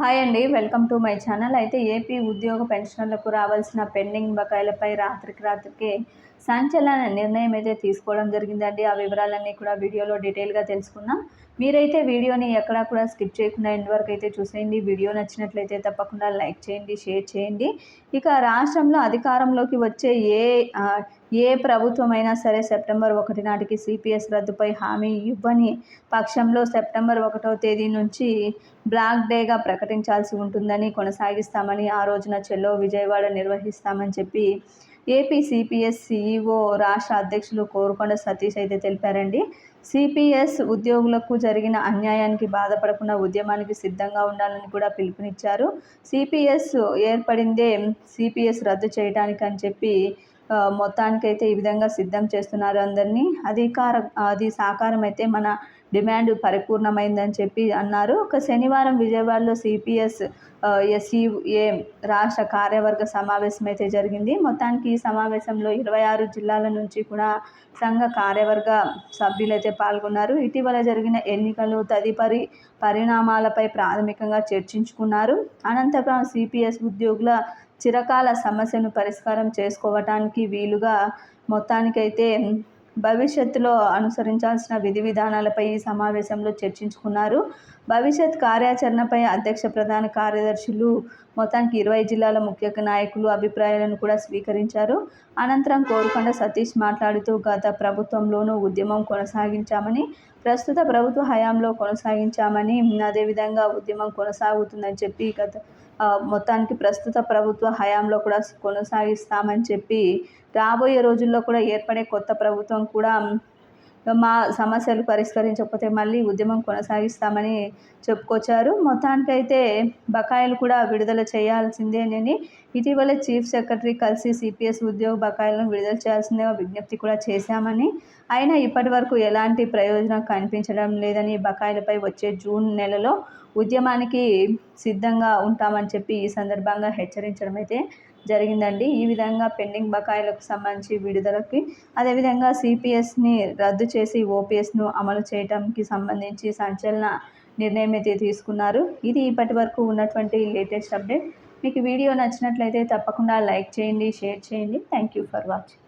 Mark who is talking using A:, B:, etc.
A: Hi అండి welcome to my channel. అయితే AP ఉద్యోగ పెన్షనర్లకు రావాల్సిన పెండింగ్ బకాయిలపై రాత్రికి రాత్రికి సంచలన నిర్ణయం అయితే తీసుకోవడం జరిగిందండి. ఆ వివరాలన్నీ కూడా వీడియోలో డీటెయిల్గా తెలుసుకుందాం. మీరైతే వీడియోని ఎక్కడా కూడా స్కిప్ చేయకుండా ఎండ్ వరకు అయితే చూసేయండి. వీడియో నచ్చినట్లయితే తప్పకుండా లైక్ చేయండి షేర్ చేయండి. ఇక రాష్ట్రంలో అధికారంలోకి వచ్చే ఏ ఏ ప్రభుత్వమైనా సరే సెప్టెంబర్ ఒకటి నాటికి సిపిఎస్ రద్దుపై హామీ ఇవ్వని పక్షంలో సెప్టెంబర్ ఒకటో తేదీ నుంచి బ్లాక్ డేగా ప్రకటించాల్సి ఉంటుందని కొనసాగిస్తామని ఆ రోజున చెల్లో విజయవాడ నిర్వహిస్తామని చెప్పి ఏపీ సిపిఎస్ సిఈఓ రాష్ట్ర అధ్యక్షులు కోరుకొండ సతీష్ అయితే తెలిపారండి. సిపిఎస్ ఉద్యోగులకు జరిగిన అన్యాయానికి బాధపడకుండా ఉద్యమానికి సిద్ధంగా ఉండాలని కూడా పిలుపునిచ్చారు. సిపిఎస్ ఏర్పడిందే సిపిఎస్ రద్దు చేయడానికి అని చెప్పి మొత్తానికైతే ఈ విధంగా సిద్ధం చేస్తున్నారు అందరినీ. అధికార అది సాకారం అయితే మన డిమాండ్ పరిపూర్ణమైందని చెప్పి అన్నారు. ఒక శనివారం విజయవాడలో సిపిఎస్ ఎస్ఈఏ రాష్ట్ర కార్యవర్గ సమావేశం అయితే జరిగింది. మొత్తానికి ఈ సమావేశంలో ఇరవై ఆరు జిల్లాల నుంచి కూడా సంఘ కార్యవర్గ సభ్యులైతే పాల్గొన్నారు. ఇటీవల జరిగిన ఎన్నికలు తదుపరి పరిణామాలపై ప్రాథమికంగా చర్చించుకున్నారు. అనంతపురం సిపిఎస్ ఉద్యోగుల చిరకాల సమస్యను పరిష్కారం చేసుకోవటానికి వీలుగా మొత్తానికైతే భవిష్యత్తులో అనుసరించాల్సిన విధి విధానాలపై ఈ సమావేశంలో చర్చించుకున్నారు. భవిష్యత్ కార్యాచరణపై అధ్యక్ష ప్రధాన కార్యదర్శులు మొత్తానికి ఇరవై జిల్లాల ముఖ్య నాయకులు అభిప్రాయాలను కూడా స్వీకరించారు. అనంతరం కోరుకొండ సతీష్ మాట్లాడుతూ గత ప్రభుత్వంలోనూ ఉద్యమం కొనసాగించామని ప్రస్తుత ప్రభుత్వ హయాంలో కొనసాగించామని అదేవిధంగా ఉద్యమం కొనసాగుతుందని చెప్పి గత మొత్తానికి ప్రస్తుత ప్రభుత్వ హయాంలో కూడా కొనసాగిస్తామని చెప్పి రాబోయే రోజుల్లో కూడా ఏర్పడే కొత్త ప్రభుత్వం కూడా మా సమస్యలు పరిష్కరించకపోతే మళ్ళీ ఉద్యమం కొనసాగిస్తామని చెప్పుకొచ్చారు. మొత్తానికైతే బకాయిలు కూడా విడుదల చేయాల్సిందేనని ఇటీవల చీఫ్ సెక్రటరీ కలిసి సిపిఎస్ ఉద్యోగ బకాయిలను విడుదల చేయాల్సిందిగా విజ్ఞప్తి కూడా చేశామని. అయినా ఇప్పటి వరకు ఎలాంటి ప్రయోజనం కనిపించడం లేదని బకాయిలపై వచ్చే జూన్ నెలలో ఉద్యమానికి సిద్ధంగా ఉంటామని చెప్పి ఈ సందర్భంగా హెచ్చరించడం అయితే జరిగిందండి. ఈ విధంగా పెండింగ్ బకాయిలకు సంబంధించి విడుదలకి అదేవిధంగా సిపిఎస్ని రద్దు చేసి ఓపీఎస్ను అమలు చేయడానికి సంబంధించి సంచలన నిర్ణయం అయితే తీసుకున్నారు. ఇది ఇప్పటి వరకు ఉన్నటువంటి లేటెస్ట్ అప్డేట్. మీకు వీడియో నచ్చినట్లయితే తప్పకుండా లైక్ చేయండి షేర్ చేయండి. Thank you for watching.